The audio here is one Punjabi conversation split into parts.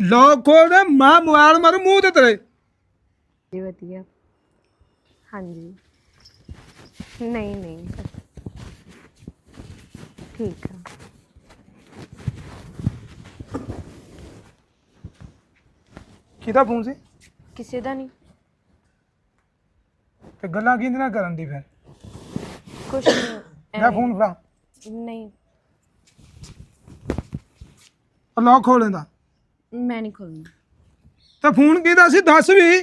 ਲੋਕ ਖੋਲ ਦੇ ਮਾਂ ਮੋਬਾਈਲ ਮਾਰੂ ਮੂੰਹ ਤੇ ਤੇਰੇ। ਜੀ ਵਧੀਆ। ਹਾਂਜੀ। ਨਹੀਂ ਨਹੀਂ ਠੀਕ ਆ। ਕਿਹਦਾ ਫੋਨ ਸੀ? ਕਿਸੇ ਦਾ ਨਹੀਂ। ਤੇ ਗੱਲਾਂ ਕਿਹਦੇ ਨਾਲ ਕਰਨ ਦੀ ਫਿਰ? ਕੁਛ ਨਹੀਂ ਮੈਂ ਫੋਨ ਫੜਾ। ਨਹੀਂ। ਲੋਕ ਖੋਲ ਲੈਂਦਾ। ਮੈਂ ਨਹੀਂ ਖੋਲਣਾ। ਤੇ ਫੋਨ ਕਿਹਦਾ ਸੀ? ਦੱਸ ਵੀ।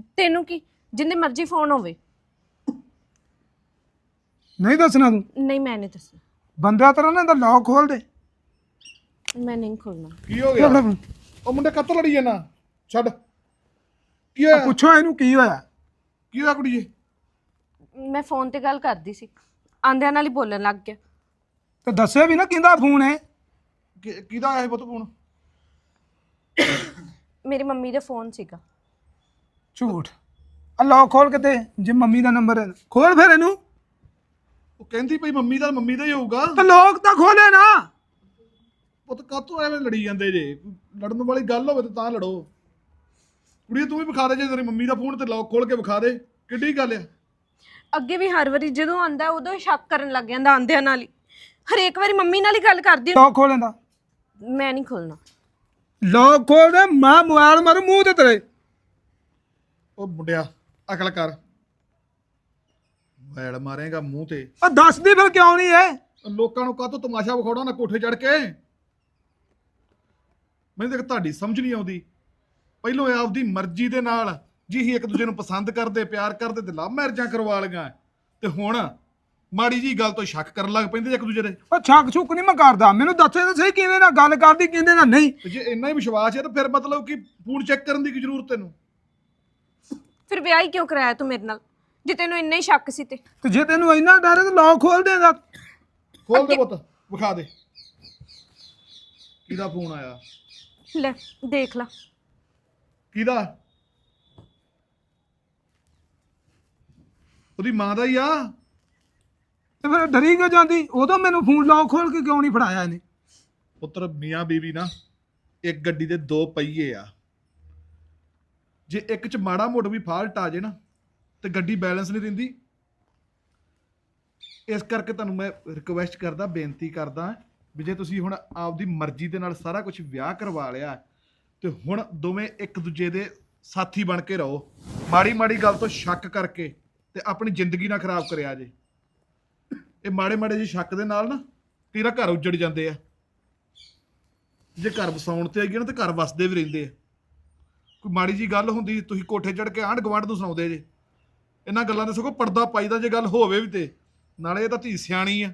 ਤੈਨੂੰ ਕੀ? ਜਿੰਨੇ ਮਰਜ਼ੀ ਫੋਨ ਹੋਵੇ। ਨਹੀਂ ਦੱਸਣਾ ਤੂੰ? ਨਹੀਂ ਮੈਂ ਨਹੀਂ ਦੱਸਣਾ। ਬੰਦਾ ਤੇਰਾ ਨਾ ਤਾਂ ਲੋਕ ਖੋਲ ਦੇ। ਮੈਂ ਨਹੀਂ ਖੋਲਣਾ। ਕੀ ਹੋ ਗਿਆ। ਉਹ ਮੁੰਡੇ ਕੱਤ ਲੜੀ ਜਾਣਾ ਛੱਡ। ਕੀ ਹੋਇਆ? ਪੁੱਛੋ ਇਹਨੂੰ ਕੀ ਹੋਇਆ। ਕੀ ਹੋਇਆ ਕੁੜੀਏ? ਮੈਂ ਫੋਨ ਤੇ ਗੱਲ ਕਰਦੀ ਸੀ। ਆਂਦਿਆਂ ਨਾਲ ਹੀ ਬੋਲਣ ਲੱਗ ਗਿਆ। ਤੇ ਦੱਸੇ ਵੀ ਨਾ ਕਿਹਦਾ ਫੋਨ ਹੈ। ਕਿ- ਕਿਹਦਾ ਆਇਆ ਸੀ ਪੁੱਤ ਫੋਨ? ਮੇਰੀ ਮੰਮੀ ਦਾ ਫੋਨ ਸੀਗਾ। ਝੂਠ। ਆ ਲੋਕ ਖੋਲ ਕੇ ਤੇ ਜੇ ਮੰਮੀ ਦਾ ਨੰਬਰ ਹੈ ਖੋਲ ਫਿਰ ਇਹਨੂੰ। ਉਹ ਕਹਿੰਦੀ ਭਈ ਮੰਮੀ ਦਾ ਮੰਮੀ ਦਾ ਹੀ ਹੋਊਗਾ। ਤੇ ਲੋਕ ਤਾਂ ਖੋਲੇ ਨਾ। ਪੁੱਤ ਕਾਤੋਂ ਐਵੇਂ ਲੜੀ ਜਾਂਦੇ ਜੇ? ਲੜਨ ਵਾਲੀ ਗੱਲ ਹੋਵੇ ਤਾਂ ਤਾਂ ਲੜੋ। ਕੁੜੀਏ ਤੂੰ ਵੀ ਵਿਖਾ ਦੇ ਜੇ ਤੇਰੀ ਮੰਮੀ ਦਾ ਫੋਨ ਤੇ ਲੌਕ ਖੋਲ ਕੇ ਵਿਖਾ ਦੇ। ਕਿੱਡੀ ਗੱਲ ਆ। ਅੱਗੇ ਵੀ ਹਰ ਵਾਰੀ ਜਦੋਂ ਆਂਦਾ ਉਦੋਂ ਹੀ ਸ਼ੱਕ ਕਰਨ ਲੱਗ ਜਾਂਦਾ ਆਂਦਿਆਂ ਨਾਲ ਹੀ। ਹਰੇਕ ਵਾਰੀ ਮੰਮੀ ਨਾਲ ਹੀ ਗੱਲ ਕਰਦੀ ਲੋਕ ਖੋਲ ਲੈਂਦਾ ਮੈਂ ਨਹੀਂ ਖੋਲਣਾ ਲੋਕ ਖੋਲ ਦੇ ਮਾਂ ਮੋਬਾਈਲ ਮਾਰੂ ਮੂੰਹ ਤੇ ਤੇਰੇ ਉਹ ਮੁੰਡਿਆ ਅਕਲ ਕਰ ਵੈਲ ਮਾਰੇਗਾ ਮੂੰਹ ਤੇ ਆ ਦੱਸਦੀ ਫਿਰ ਕਿਉਂ ਨਹੀਂ ਹੈ ਲੋਕਾਂ ਨੂੰ ਕਾਤੋਂ ਤਮਾਸ਼ਾ ਵਿਖਾਉਣਾ ਨਾ ਕੋਠੇ ਚੜ ਕੇ ਮੈਨੂੰ ਤਾਂ ਤੁਹਾਡੀ ਸਮਝ ਨਹੀਂ ਆਉਂਦੀ ਪਹਿਲੋਂ ਇਹ ਆਪਦੀ ਮਰਜ਼ੀ ਦੇ ਨਾਲ ਜੀ ਹੀ ਇੱਕ ਦੂਜੇ ਨੂੰ ਪਸੰਦ ਕਰਦੇ ਪਿਆਰ ਕਰਦੇ ਤੇ ਲਵ ਮੈਰਿਜਾਂ ਕਰਵਾ ਲਈਆਂ ਤੇ ਹੁਣ ਮਾੜੀ ਜੀ ਗੱਲ ਤੋਂ ਸ਼ੱਕ ਕਰਨ ਲੱਗ ਪੈਂਦੇ ਇੱਕ ਦੂਜੇ ਦੇ ਉਹ ਛੱਕ ਛੁੱਕ ਨਹੀਂ ਮੈਂ ਕਰਦਾ। ਮੈਨੂੰ ਦੱਸੇ ਤਾਂ ਸਹੀ ਕਿਵੇਂ ਨਾਲ ਗੱਲ ਕਰਦੀ ਕਿਵੇਂ ਨਾਲ ਨਹੀਂ। ਤੇ ਜੇ ਇੰਨਾ ਹੀ ਵਿਸ਼ਵਾਸ ਹੈ ਤਾਂ ਫਿਰ ਮਤਲਬ ਕਿ ਫੋਨ ਚੈੱਕ ਕਰਨ ਦੀ ਕੀ ਜ਼ਰੂਰਤ ਤੈਨੂੰ? ਫਿਰ ਵਿਆਹ ਹੀ ਕਿਉਂ ਕਰਾਇਆ ਤੂੰ ਮੇਰੇ ਨਾਲ? ਜੇ ਤੈਨੂੰ ਇੰਨਾ ਹੀ ਸ਼ੱਕ ਸੀ ਤੇ। ਤੇ ਜੇ ਤੈਨੂੰ ਇੰਨਾ ਡਰ ਹੈ ਤਾਂ ਲੋਕ ਖੋਲ ਦੇਗਾ ਖੋਲ ਦੇ ਪੁੱਤ ਵਿਖਾ ਦੇ। ਕਿਹਦਾ ਫੋਨ ਆਇਆ? ਲੈ ਦੇਖ ਲਾ। ਕਿਹਦਾ? ਉਹਦੀ ਮਾਂ ਦਾ ਹੀ ਆ। ਤੇ ਫਿਰ ਡਰੀ ਕਿਉਂ ਜਾਂਦੀ? ਉਦੋਂ ਮੈਨੂੰ ਫੋਨ ਲੋਕ ਖੋਲ ਕੇ ਕਿਉਂ ਨਹੀਂ ਫੜਾਇਆ ਇਹਨੇ? ਪੁੱਤਰ, ਮੀਆਂ ਬੀਵੀ ਨਾ, ਇੱਕ ਗੱਡੀ ਦੇ ਦੋ ਪਹੀਏ ਆ। ਜੇ ਇੱਕ ਚ ਮਾੜਾ ਮੋੜ ਵੀ ਫਾਲਟ ਆ ਜੇ ਨਾ, ਤੇ ਗੱਡੀ ਬੈਲੈਂਸ ਨਹੀਂ ਦਿੰਦੀ। ਇਸ ਕਰਕੇ ਤੁਹਾਨੂੰ ਮੈਂ ਰਿਕਵੈਸਟ ਕਰਦਾ, ਬੇਨਤੀ ਕਰਦਾ ਵੀ ਜੇ ਤੁਸੀਂ ਹੁਣ ਆਪਦੀ ਮਰਜ਼ੀ ਦੇ ਨਾਲ ਸਾਰਾ ਕੁਝ ਵਿਆਹ ਕਰਵਾ ਲਿਆ ਤੇ ਹੁਣ ਦੋਵੇਂ ਇੱਕ ਦੂਜੇ ਦੇ ਸਾਥੀ ਬਣ ਕੇ ਰਹੋ। ਮਾੜੀ ਮਾੜੀ ਗੱਲ ਤੋਂ ਸ਼ੱਕ ਕਰਕੇ ਤੇ ਆਪਣੀ ਜ਼ਿੰਦਗੀ ਨਾ ਖਰਾਬ ਕਰਿਆ ਜੇ। ਇਹ ਮਾੜੇ ਮਾੜੇ ਜਿਹੇ ਸ਼ੱਕ ਦੇ ਨਾਲ ਨਾ ਤੇਰਾ ਘਰ ਉੱਜੜ ਜਾਂਦੇ ਆ। ਜੇ ਘਰ ਵਸਾਉਣ ਤੇ ਆਈਏ ਨਾ ਤੇ ਘਰ ਵਸਦੇ ਵੀ ਰਹਿੰਦੇ ਆ। ਕੋਈ ਮਾੜੀ ਜੀ ਗੱਲ ਹੁੰਦੀ, ਤੁਸੀਂ ਕੋਠੇ ਚੜ ਕੇ ਆਂਢ ਗੁਆਂਢ ਨੂੰ ਸੁਣਾਉਂਦੇ ਜੇ। ਇਹਨਾਂ ਗੱਲਾਂ ਦੇ ਸਗੋਂ ਪਰਦਾ ਪਾਈਦਾ ਜੇ ਗੱਲ ਹੋਵੇ ਵੀ ਤੇ। ਨਾਲੇ ਇਹ ਤਾਂ ਧੀ ਸਿਆਣੀ ਆ।